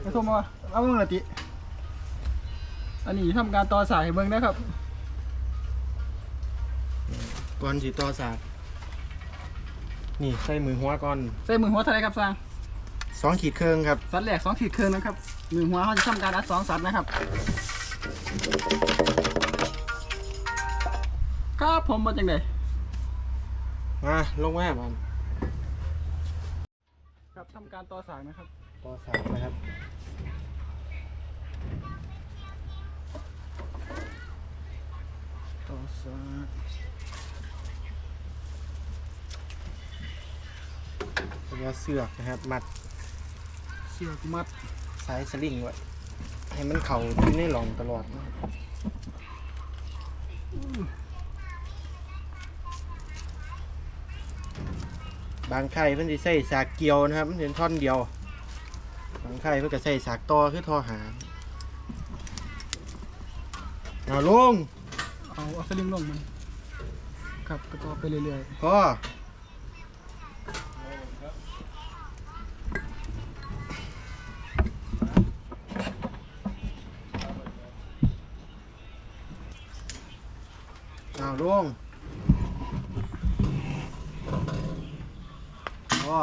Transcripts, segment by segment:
ไปโทรมาเอาเบิ่งละติ อันนี้ทำการต่อสายให้เบิ่งนะครับ ก่อนสิต่อสากนี่ใส่มือหัวก่อนใส่มือหัวเท่าไรครับสร้างสองขีดเครื่องครับ สัตว์แหลกสองขีดครึ่งนะครับมือหัวเขาจะทำการอัดสองสัตว์นะครับ ครับผมมาจังไดมาลงมามันครับทำการต่อสายนะครับ ต่อสากนะครับต่อสายแล้วก็เสือกนะครับมัดเชือกมัดสายสลิงไว้ให้มันเข่าอยู่ในหลองตลอดนะครับบางไข่เพิ่นสิใส่สากเกียวนะครับมันเป็นท่อนเดียว บางไข่เพิ่นก็ใส่สากต่อคือทอหางเอาลงเอาเอาสลิงลงมันครับก็ต่อไปเรื่อยพอเอาลงพอ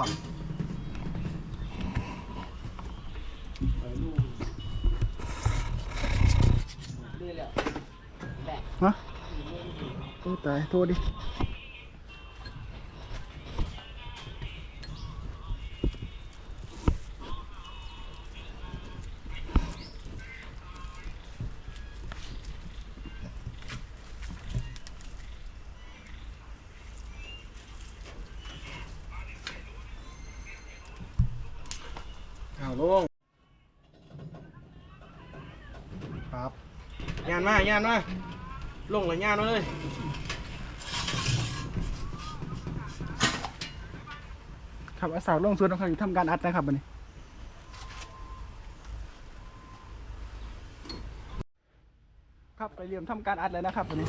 ฮะโอ้ตายโทษดิานมาย่าลงเลยย่านมาเลยครับเอาเสาวลงสุดนะครับทำการอัดนะครับบันนี้ครับไปเรียมทำการอัดเลยนะครับวันนี้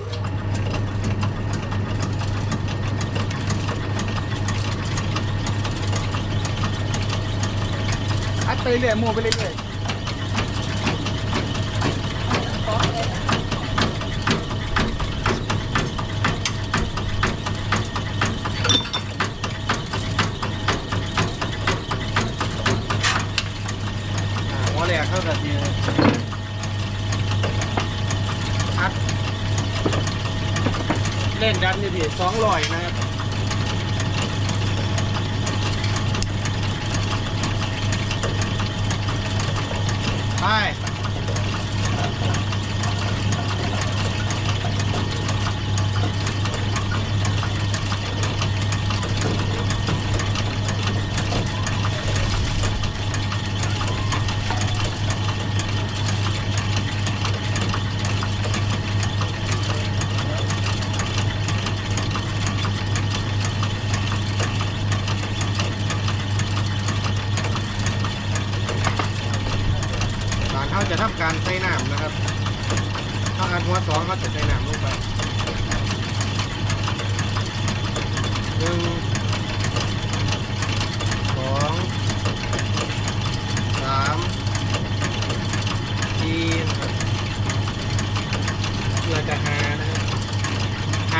อัดไปเรื่อยๆโมไปเรื่อยๆ อ่าหัวแหลกเข้ากับทีอัดเที่สองลอยนะครับไปหลังเขาจะทำการใส่น้ำนะครับถ้าอันหัวสองเขาจะใส่น้ำลงไปหนึ่งสองสามสี่นะครับเพื่อจะหานะครับห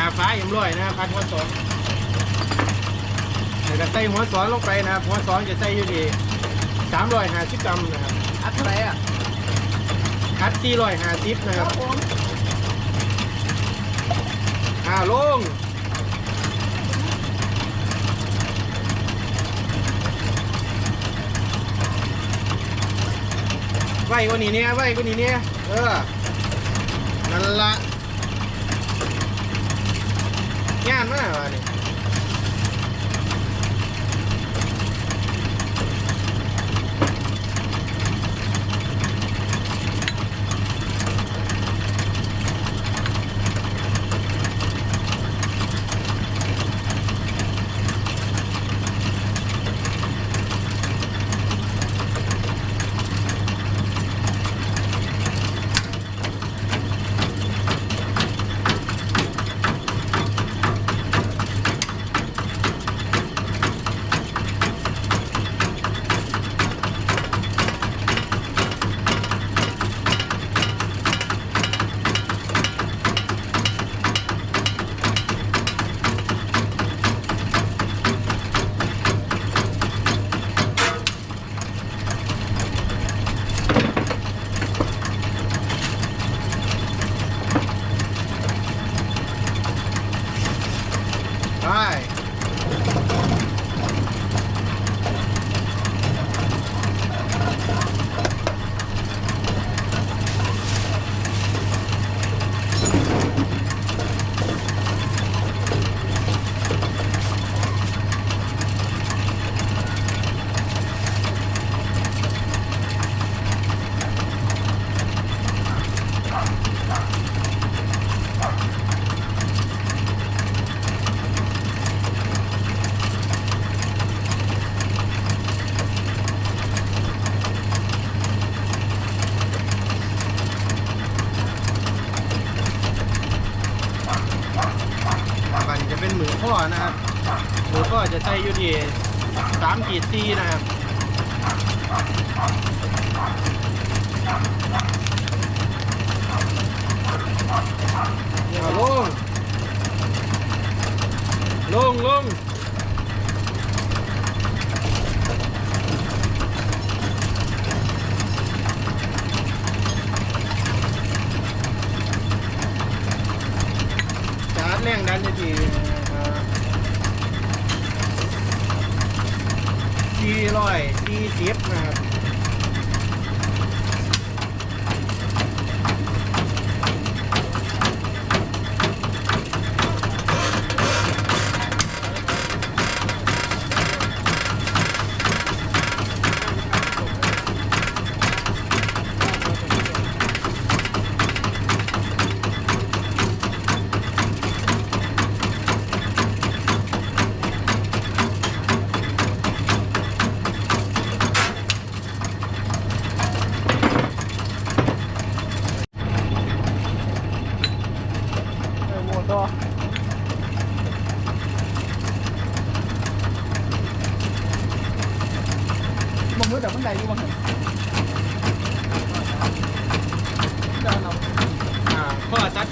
าฟ้าอย่างร้อยนะครับพันหัวสองเดี๋ยวจะใส่หัวสองลงไปนะครับหัวสองจะใส่อยู่ที่สามร้อยห้าสิบกรัมนะครับอัดเท่าไหร่อะคัดสี่ร้อยห้าสิบนะครับผมอ่าลงไว้กว่านี้เนี่ยไว้กว่านี้เนี่ยเออนั่นละ งานมากวะนี่ ข้อนะครับหลวงพ่จะใช้ยู่ที่สามขีดตีนะครับลงลงลง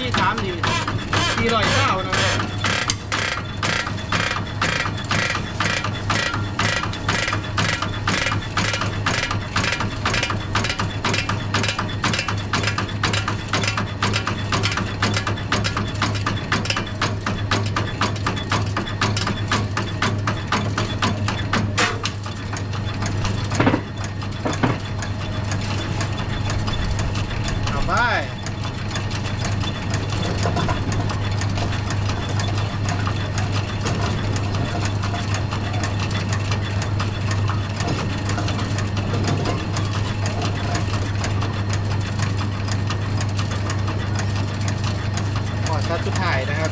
ที่สามนี่สี่ร้อยเก้านะครับ เอาไป ขอชัดสุดท้ายนะครับ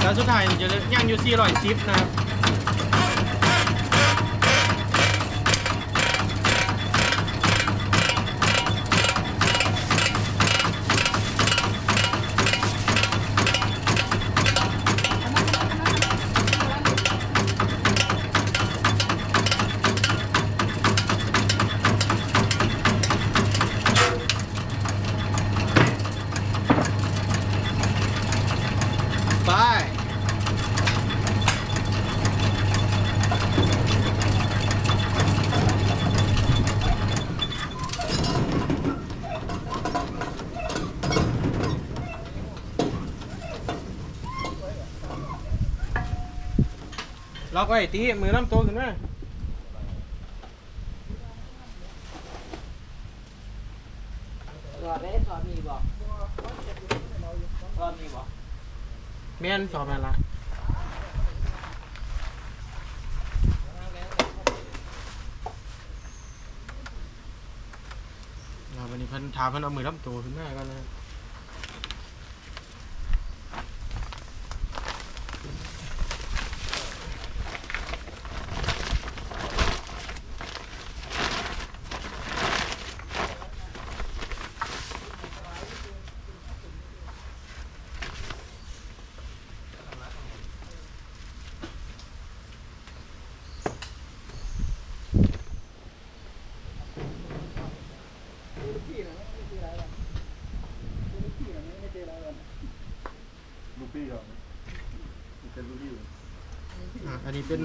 แล้วสุดท้ายจะย่างอยู่400นะครับ ไป ล็อกไว้ตีมือน้ำโตขึ้นมาสอดได้สอดมีบอกสอดมีบอกแม่นสอบนั่นละอ่าวันนี้เพิ่นถามเพิ่นเอามือน้ำโตขึ้นมาก่อนนะ ลูกพี่ก่อนเป็นลูกพี่ อะอันนี้ เป็น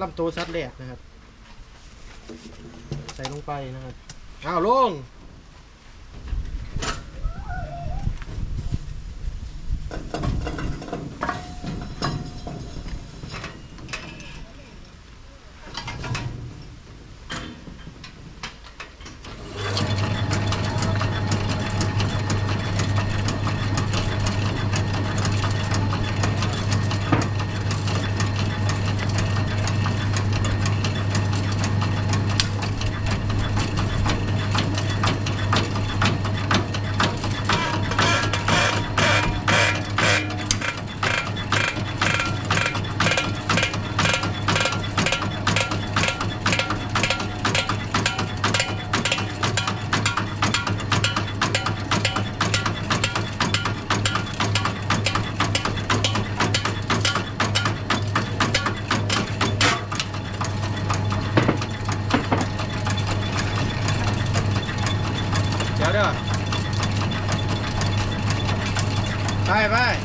ลำโตซัดแหลกนะครับ ใส่ลงไปนะครับอ้าวลง ไ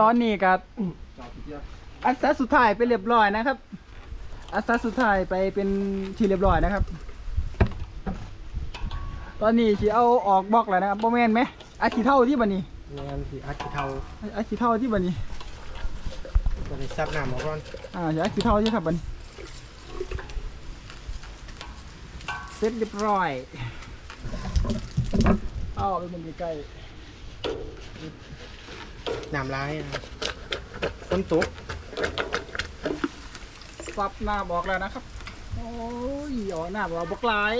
ตอนนี้ก็อัสสุดท้ายไปเรียบร้อยนะครับ อัสสุดท้ายไปเป็นที่เรียบร้อยนะครับ ตอนนี้สิเอาออกบล็อกแล้วนะครับโมแมนไหมอาชีเท่าที่บันนี้งานที่อัดขี้เทาอาชีเท่าที่บันนี้ตัวนี้ซับน้ำออกก่อนอ่าเดี๋ยวอาชีเท่าที่ครับบัดนเสร็จเรียบร้อยเอาไปมันใกล้ น้ำลายนะฝนตกๆซับหน้าบอกแล้วนะครับ โอ้ยอ๋อหน้าบอกบอกหลาย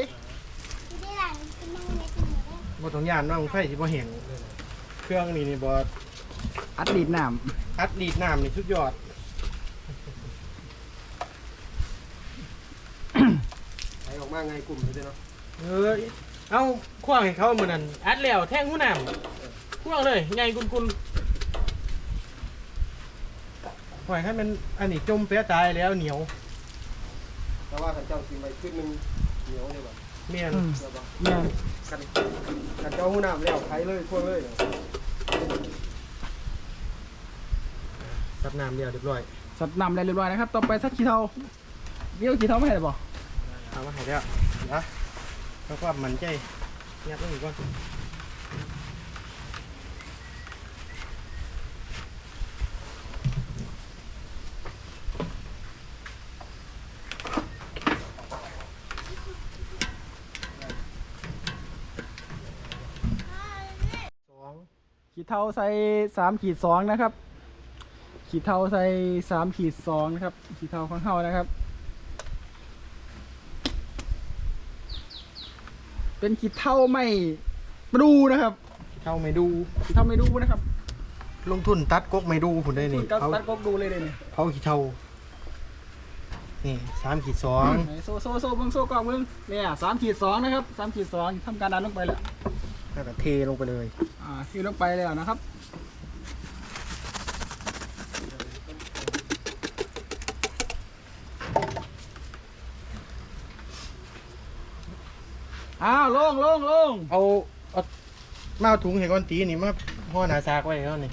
บ่ต้องยานน้องไฟสิบ่แห้งเครื่องนี่นี่บ่อัดดีดน้อัดดีดน้ำนี่สุดยอดไหลออกมาไงกลุ่มเลยเนาะเออเอาขว้างให้เขาเหมือนนั้นอัดแล้วแท่งหูน้ำขว้างเลยไงคุณคุณ ปล่อยให้มันอันนี้จมเปียตายแล้วเหนียวแต่ว่าขันเจ้าสิไปขึ้นหนึงเหนียวเลยแบบเมียนำอืม เดี๋ยวบ่แม่นขันขันเจ้าหูน้ำแล้วไถเลยทั่วเลยเนาะซับน้ำเดียวเรียบร้อยสับนำอะไรเรียบร้อยนะครับ ต่อไปสักขี้เท่าเบี้ยวขี้เท่าไม่ให้หรอบอกเอามาให้แล้วนะเพื่อความมั่นใจยัดลงอีกก่อ เท่าใส่สามขีดสองนะครับ ขี้เท่าใส่สามขีดสองนะครับ ขี้เท่าของเท่านะครับ เป็นขี้เท่าไม่ปรูนะครับเข้าไม่ดู ขี้เท่าไม่ดูนะครับ ลงทุนตัดกกไม่ดูผุนได้นี่ก็เขาตัดกบดูเลยเลยนี่เขาขีดเท่านี่สามขีดสองไหนโซ่โซ่โซ่เบิ้งโซ่กล้องเบิ้งเนี่ยสามขีดสองนะครับสามขีดสองทำการดันลงไปแล้วแล้วก็เทลงไปเลย อ่าที่ลงไปแล้วนะครับอ้าวลงลงลงเอาเอามาเอาถุงเห็นก้อนตีนี่มาห่อหนาซากไว้เขานี่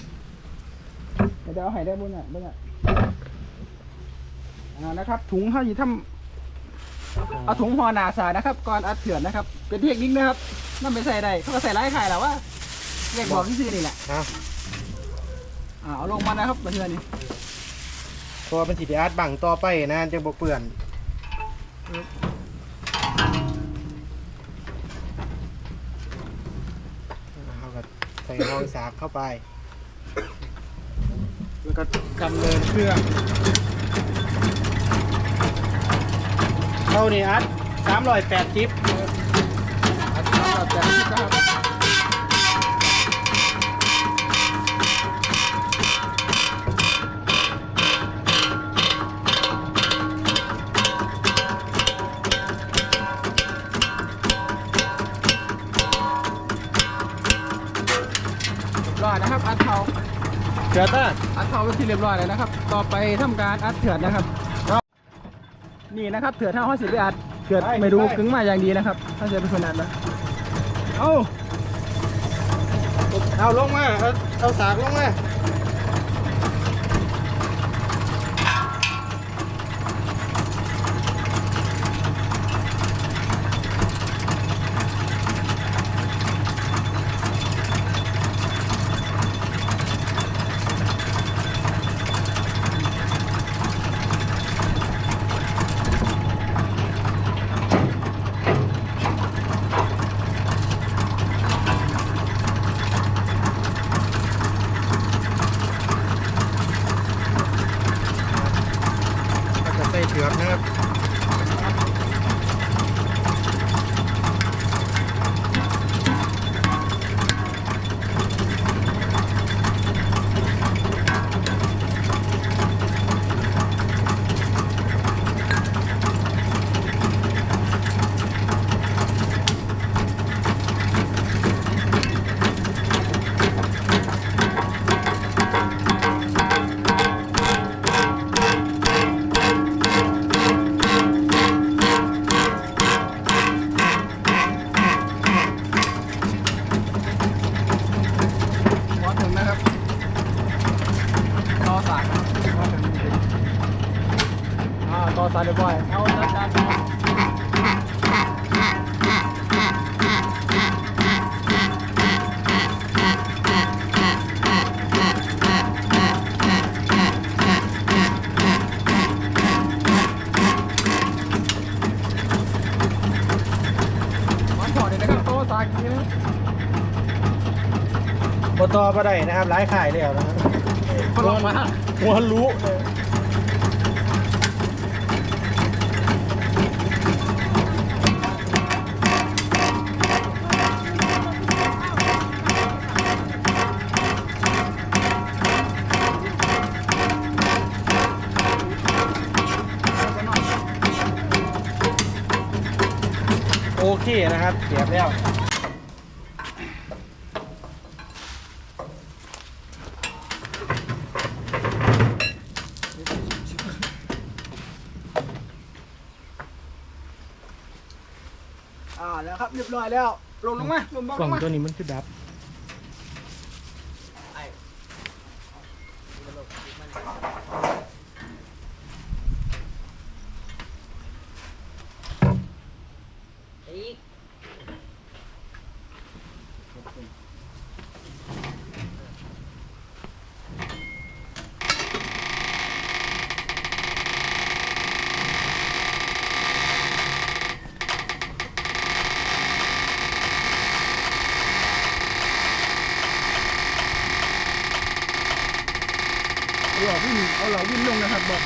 เดี๋ยวเอาให้ได้บุญอะบุญอะอ่านะครับ ถุงเขาอยู่ทำเอาถุงห่อหนาสายนะครับก่อนอัดเถื่อนนะครับ เป็นเทคนิคนะครับนั่นไปใส่ได้เขาก็ใส่ไร้ไข่แล้วว่า เรียกบอกที่ซื่อนี่แหละนะอ่าเอาลงมานะครับมาเถื่อนนี่เพราะว่าเป็นสีอาร์ตบังต่อไปนะจะบกเปื่อนเอาก็ใส่ห้องสากเข้าไป แล้วก็ดำเนินเครื่องเข้านี่อาร์ตสามร้อยแปดสิบอัดเข้าแบบนี้นะครับ เกิดต้าอัดเทาเป็นที่เรียบร้อยแล้วนะครับ ต่อไปทำการอัดเถื่อนนะครับ นี่นะครับเถื่อนเท่าห้าสิบไปอัดเถื่อนไม่รู้กึ้งมาอย่างดีนะครับ ถ้าจะเป็นคนอัดนะเอาเอาลงมา เอาเอาสากลงมา ครับร้ายขายแล้วนะครับพลังมาหัวรู้เลยโอเคนะครับเสียบแล้ว อ่าแล้วครับเรียบร้อย แล้วลงลงมาลงบล็อกกล่องมาตัวนี้มันคือดับ อีก เอาหล่อวิ่งเอาหล่อวิ่งลงนะครับบอก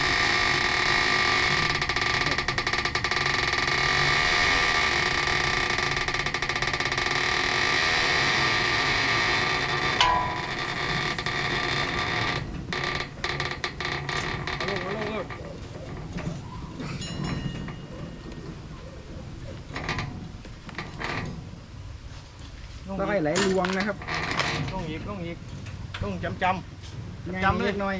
ส ไลด์ไหลลวงนะครับลงอีกลงอีกลงจำจง่ายจำเลยเล็กน้อย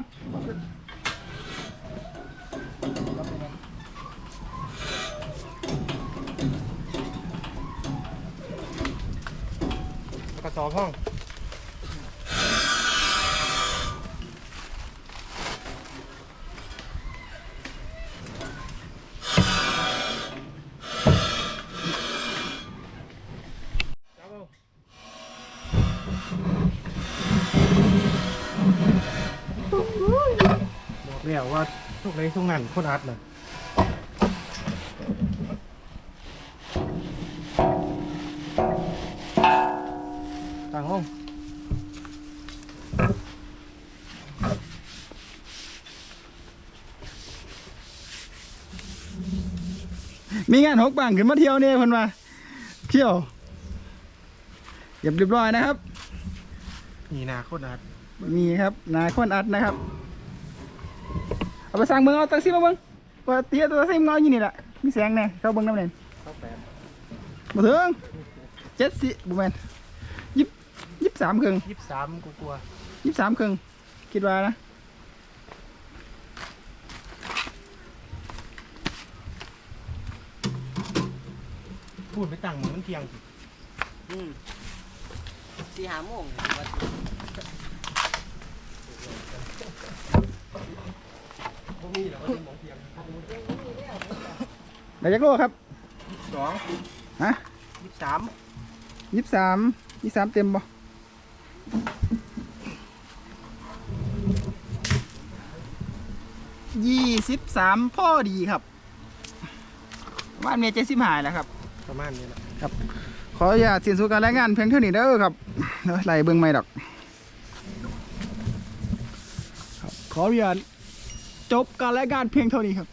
นน้ำแล้วก็สอบห้อง วว่าทุกไรทุกนั้นคนอัดน่ะต่างห้องมีงานหกบังขึ้นมาเที่ยวเนี่ยเพิ่นมาเที่ยวเรียบเรียบร้อยนะครับ นี่นาคนอัด มีครับนายคนอัดนะครับ เอาไปสั่งเมืองเอาตังซี่มาเบิ่งว่าเตี้ยตัวตังซี่มันเอาอยู่นี่แหละมีแสงแน่เข้าเบิ่งน้ำเน่นเข้าแปดมาถึงเจ็ดสิบุแมนยิบยิบสามครึ่งยี่สิบสามกูกลัวยิบสามครึ่งคิดว่านะพูดไปตั้งหมองมันเที่ยงสิอืมสี่ห้าโมงว่าพวกนี้เหรอว่าที่หมองเที่ยง ได้จักโลครับสองฮะยี่สิบสามยิบสามยิบสามเต็มบ่ยี่สิบสามพ่อดีครับว่านเมียเจ็ดสิบหายแล้วครับ ประมาณนี้แหละขออย่าตสิ้นสุดการรายงานเพียงเท่านี้เด้อครับเดี๋ยวไล่เบิ่งไม่ดอกครับขออนุญาต จบการรายงานเพียงเท่านี้ครับ